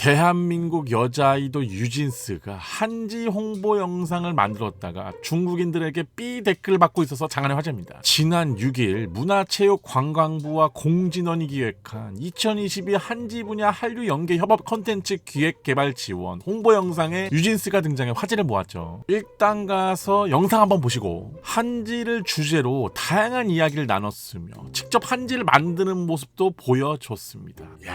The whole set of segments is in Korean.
대한민국 여자아이돌 유진스가 한지 홍보 영상을 만들었다가 중국인들에게 삐 댓글 받고 있어서 장안의 화제입니다. 지난 6일 문화체육관광부와 공진원이 기획한 2022 한지 분야 한류 연계 협업 컨텐츠 기획 개발 지원 홍보 영상에 유진스가 등장해 화제를 모았죠. 일단 가서 영상 한번 보시고 한지를 주제로 다양한 이야기를 나눴으며 직접 한지를 만드는 모습도 보여줬습니다. 야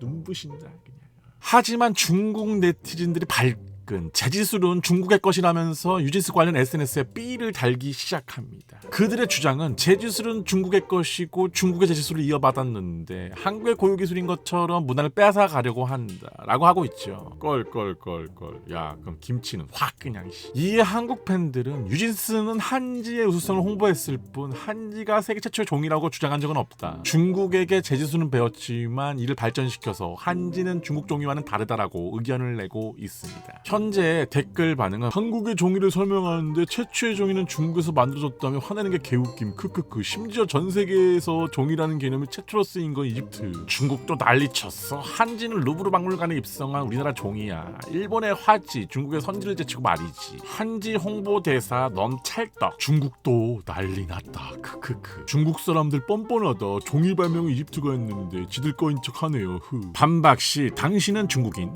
눈부신다 그냥. 하지만 중국 네티즌들이 발 끈 재지술은 중국의 것이라면서 유진스 관련 SNS에 삐를 달기 시작합니다. 그들의 주장은 재지술은 중국의 것이고 중국의 재지술을 이어받았는데 한국의 고유 기술인 것처럼 문화를 뺏어 가려고 한다라고 하고 있죠. 껄껄껄껄. 야 그럼 김치는 확 그냥. 씨. 이에 한국 팬들은 유진스는 한지의 우수성을 홍보했을 뿐 한지가 세계 최초의 종이라고 주장한 적은 없다. 중국에게 재지수는 배웠지만 이를 발전시켜서 한지는 중국 종이와는 다르다라고 의견을 내고 있습니다. 현재 댓글 반응은 한국의 종이를 설명하는데 최초의 종이는 중국에서 만들어졌다며 화내는 게 개웃김 크크크. 심지어 전 세계에서 종이라는 개념이 최초로 쓰인 건 이집트. 중국도 난리쳤어. 한지는 루브르 박물관에 입성한 우리나라 종이야. 일본의 화지 중국의 선지를 제치고 말이지. 한지 홍보대사 넌 찰떡. 중국도 난리 났다. 크크크. 중국 사람들 뻔뻔하다. 종이 발명은 이집트가 했는데 지들 거인 척 하네요. 흐. 반박시 당신은 중국인